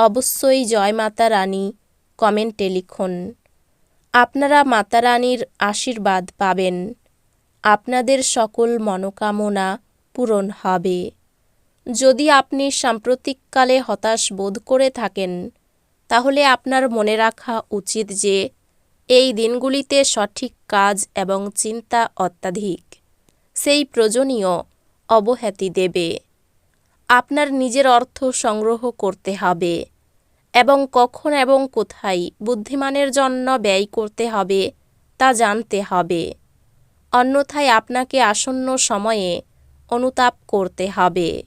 অবশ্যই জয় মাতা রানী, কমেন্টে লিখুন। আপনারা মাতা রানীর আশীর্বাদ পাবেন। আপনাদের সকল মনোকামনা পূরণ হবে। যদি আপনি সাম্প্রতিককালে হতাশ বোধ করে থাকেন, তাহলে আপনার মনে রাখা উচিত যে, এই দিনগুলিতে সঠিক কাজ এবং চিন্তা অত্যাধিক। সেই প্রয়োজনীয় অবহেতি দেবে। আপনার নিজের অর্থ সংগ্রহ করতে হবে এবং কখন এবং কোথায় বুদ্ধিমানের জন্য ব্যয় করতে হবে তা জানতে হবে। অন্যথায় আপনাকে আসন্ন সময়ে অনুতাপ করতে হবে।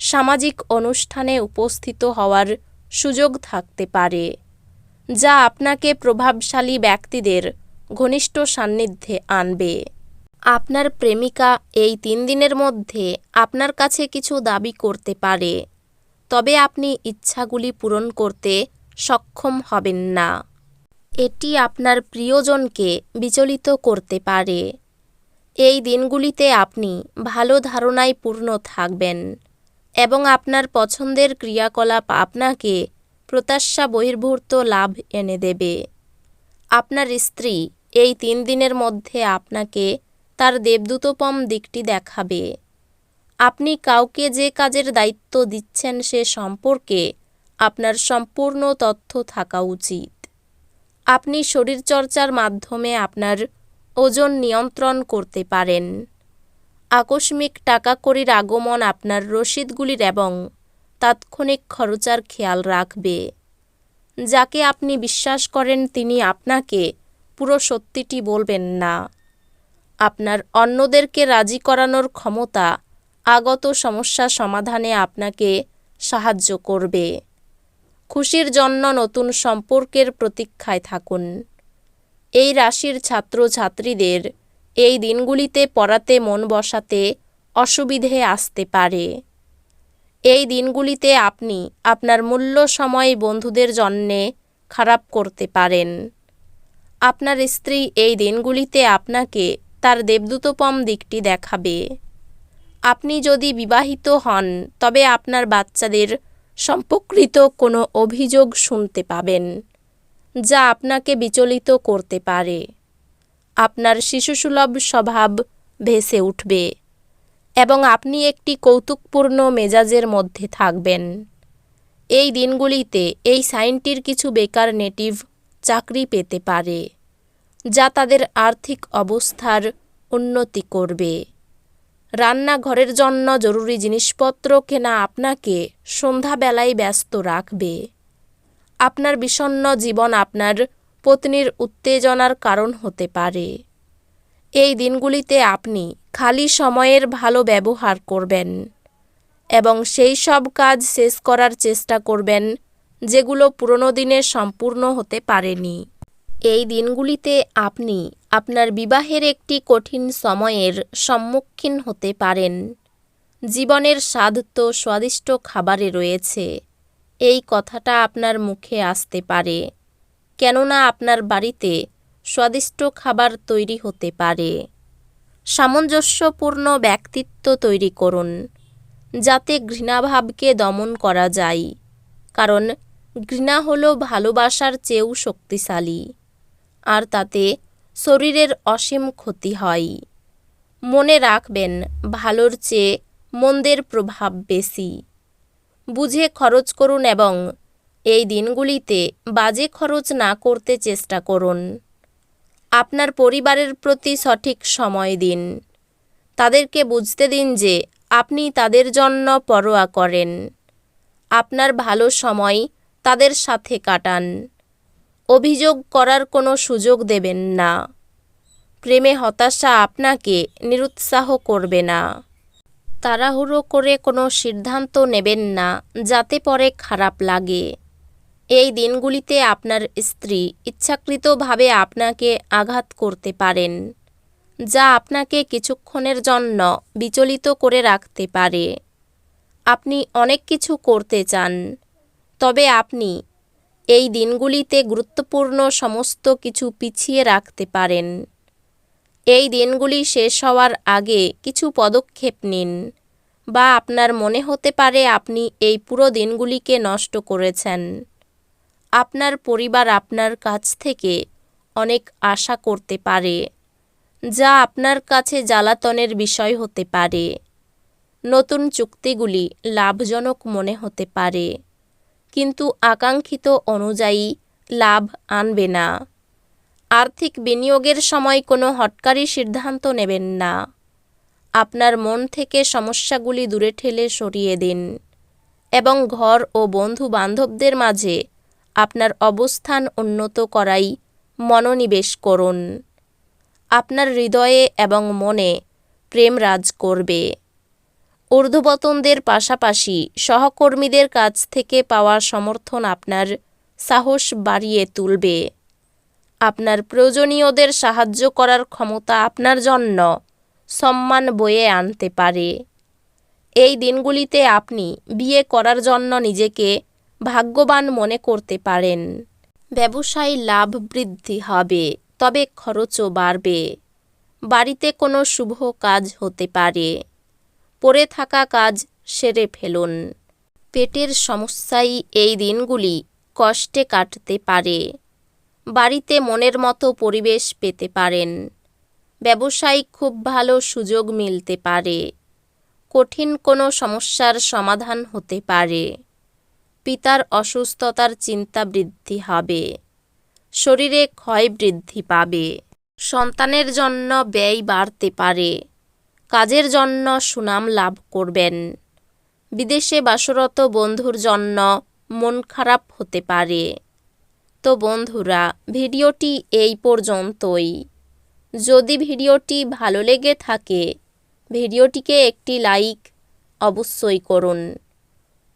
সামাজিক অনুষ্ঠানে উপস্থিত হওয়ার সুযোগ থাকতে পারে, যা আপনাকে প্রভাবশালী ব্যক্তিদের ঘনিষ্ঠ সান্নিধ্যে আনবে। আপনার প্রেমিকা এই তিন দিনের মধ্যে আপনার কাছে কিছু দাবি করতে পারে। তবে আপনি ইচ্ছাগুলি পূরণ করতে সক্ষম হবেন না। এটি আপনার প্রিয়জনকে বিচলিত করতে পারে। এই দিনগুলিতে আপনি ভালো ধারণায় পূর্ণ থাকবেন এবং আপনার পছন্দের ক্রিয়াকলাপ আপনাকে প্রত্যাশা বহির্ভূত লাভ এনে দেবে। আপনার স্ত্রী এই তিন দিনের মধ্যে আপনাকে তার দেবদূতপম দিকটি দেখাবে। আপনি কাউকে যে কাজের দায়িত্ব দিচ্ছেন সে সম্পর্কে আপনার সম্পূর্ণ তথ্য থাকা উচিত। আপনি শরীরচর্চার মাধ্যমে আপনার ওজন নিয়ন্ত্রণ করতে পারেন। আকস্মিক টাকা কড়ির আগমন আপনার রসিদগুলির এবং তাৎক্ষণিক খরচার খেয়াল রাখবে। যাকে আপনি বিশ্বাস করেন তিনি আপনাকে পুরো সত্যিটি বলবেন না। আপনার অন্যদেরকে রাজি করানোর ক্ষমতা আগত সমস্যা সমাধানে আপনাকে সাহায্য করবে। খুশির জন্য নতুন সম্পর্কের প্রতীক্ষায় থাকুন। এই রাশির ছাত্রছাত্রীদের এই দিনগুলিতে পড়াতে মন বসাতে অসুবিধে আসতে পারে। এই দিনগুলিতে আপনি আপনার মূল্য সময় বন্ধুদের জন্যে খারাপ করতে পারেন। আপনার স্ত্রী এই দিনগুলিতে আপনাকে তার দেবদূতপম দিকটি দেখাবে। আপনি যদি বিবাহিত হন, তবে আপনার বাচ্চাদের সম্পর্কিত কোনো অভিযোগ শুনতে পাবেন, যা আপনাকে বিচলিত করতে পারে। আপনার শিশুসুলভ স্বভাব ভেসে উঠবে এবং আপনি একটি কৌতুকপূর্ণ মেজাজের মধ্যে থাকবেন। এই দিনগুলিতে এই সাইনটির কিছু বেকার নেটিভ চাকরি পেতে পারে, যা তাদের আর্থিক অবস্থার উন্নতি করবে। রান্নাঘরের জন্য জরুরি জিনিসপত্র কেনা আপনাকে সন্ধ্যাবেলায় ব্যস্ত রাখবে। আপনার বিষণ্ন জীবন আপনার পত্নীর উত্তেজনার কারণ হতে পারে। এই দিনগুলিতে আপনি খালি সময়ের ভালো ব্যবহার করবেন এবং সেই সব কাজ শেষ করার চেষ্টা করবেন যেগুলো পুরনো দিনে সম্পূর্ণ হতে পারেনি। এই দিনগুলিতে আপনি আপনার বিবাহের একটি কঠিন সময়ের সম্মুখীন হতে পারেন। জীবনের স্বাদ তো স্বাদিষ্ট খাবারে রয়েছে। এই কথাটা আপনার মুখে আসতে পারে, কেননা আপনার বাড়িতে স্বাদিষ্ট খাবার তৈরি হতে পারে। সামঞ্জস্যপূর্ণ ব্যক্তিত্ব তৈরি করুন, যাতে ঘৃণাভাবকে দমন করা যায়। কারণ ঘৃণা হলো ভালোবাসার চেয়েও শক্তিশালী। আর তাতে শরীরের অসীম ক্ষতি হয়। মনে রাখবেন, ভালোর চেয়ে মন্দের প্রভাব বেশি। বুঝে খরচ করুন এবং এই দিনগুলিতে বাজে খরচ না করতে চেষ্টা করুন। আপনার পরিবারের প্রতি সঠিক সময় দিন। তাদেরকে বুঝতে দিন যে আপনি তাদের জন্য পরোয়া করেন। আপনার ভালো সময় তাদের সাথে কাটান। অভিযোগ করার কোনো সুযোগ দেবেন না। প্রেমে হতাশা আপনাকে নিরুৎসাহ করবে না। তাড়াহুড়ো করে কোনো সিদ্ধান্ত নেবেন না, যাতে পরে খারাপ লাগে। এই দিনগুলিতে আপনার স্ত্রী ইচ্ছাকৃতভাবে আপনাকে আঘাত করতে পারেন, যা আপনাকে কিছুক্ষণের জন্য বিচলিত করে রাখতে পারে। আপনি অনেক কিছু করতে চান, তবে আপনি এই দিনগুলিতে গুরুত্বপূর্ণ সমস্ত কিছু পিছিয়ে রাখতে পারেন। এই দিনগুলি শেষ হওয়ার আগে কিছু পদক্ষেপ নিন। বা আপনার মনে হতে পারে আপনি এই পুরো দিনগুলিকে নষ্ট করেছেন। আপনার পরিবার আপনার কাছ থেকে অনেক আশা করতে পারে, যা আপনার কাছে জ্বালাতনের বিষয় হতে পারে। নতুন চুক্তিগুলি লাভজনক মনে হতে পারে। কিন্তু আকাঙ্ক্ষিত অনুযায়ী লাভ আনবে না। আর্থিক বিনিয়োগের সময় কোনো হটকারী সিদ্ধান্ত নেবেন না। আপনার মন থেকে সমস্যাগুলি দূরে ঠেলে সরিয়ে দিন এবং ঘর ও বন্ধু বান্ধবদের মাঝে আপনার অবস্থান উন্নত করাই মনোনিবেশ করুন। আপনার হৃদয়ে এবং মনে প্রেম রাজ করবে। ঊর্ধ্ববতনদের পাশাপাশি সহকর্মীদের কাছ থেকে পাওয়া সমর্থন আপনার সাহস বাড়িয়ে তুলবে। আপনার প্রয়োজনীয়দের সাহায্য করার ক্ষমতা আপনার জন্য সম্মান বয়ে আনতে পারে। এই দিনগুলিতে আপনি বিয়ে করার জন্য নিজেকে ভাগ্যবান মনে করতে পারেন। ব্যবসায় লাভ বৃদ্ধি হবে, তবে খরচও বাড়বে। বাড়িতে কোনো শুভ কাজ হতে পারে। পড়ে থাকা কাজ সেরে ফেলুন। পেটের সমস্যাই এই দিনগুলি কষ্টে কাটতে পারে। বাড়িতে মনের মতো পরিবেশ পেতে পারেন। ব্যবসায়িক খুব ভালো সুযোগ মিলতে পারে। কঠিন কোনো সমস্যার সমাধান হতে পারে। পিতার অসুস্থতার চিন্তা বৃদ্ধি হবে। শরীরে ক্ষয় বৃদ্ধি পাবে। সন্তানের জন্য ব্যয় বাড়তে পারে। কাজের জন্য সুনাম লাভ করবেন। বিদেশে বাসরত বন্ধুর জন্য মন খারাপ হতে পারে। তো বন্ধুরা, ভিডিওটি এই পর্যন্তই। যদি ভিডিওটি ভালো লেগে থাকে, ভিডিওটিকে একটি লাইক অবশ্যই করুন।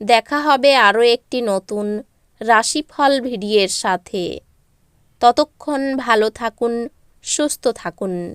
দেখা হবে আরও একটি নতুন রাশিফল ভিডিওর সাথে। ততক্ষণ ভালো থাকুন, সুস্থ থাকুন।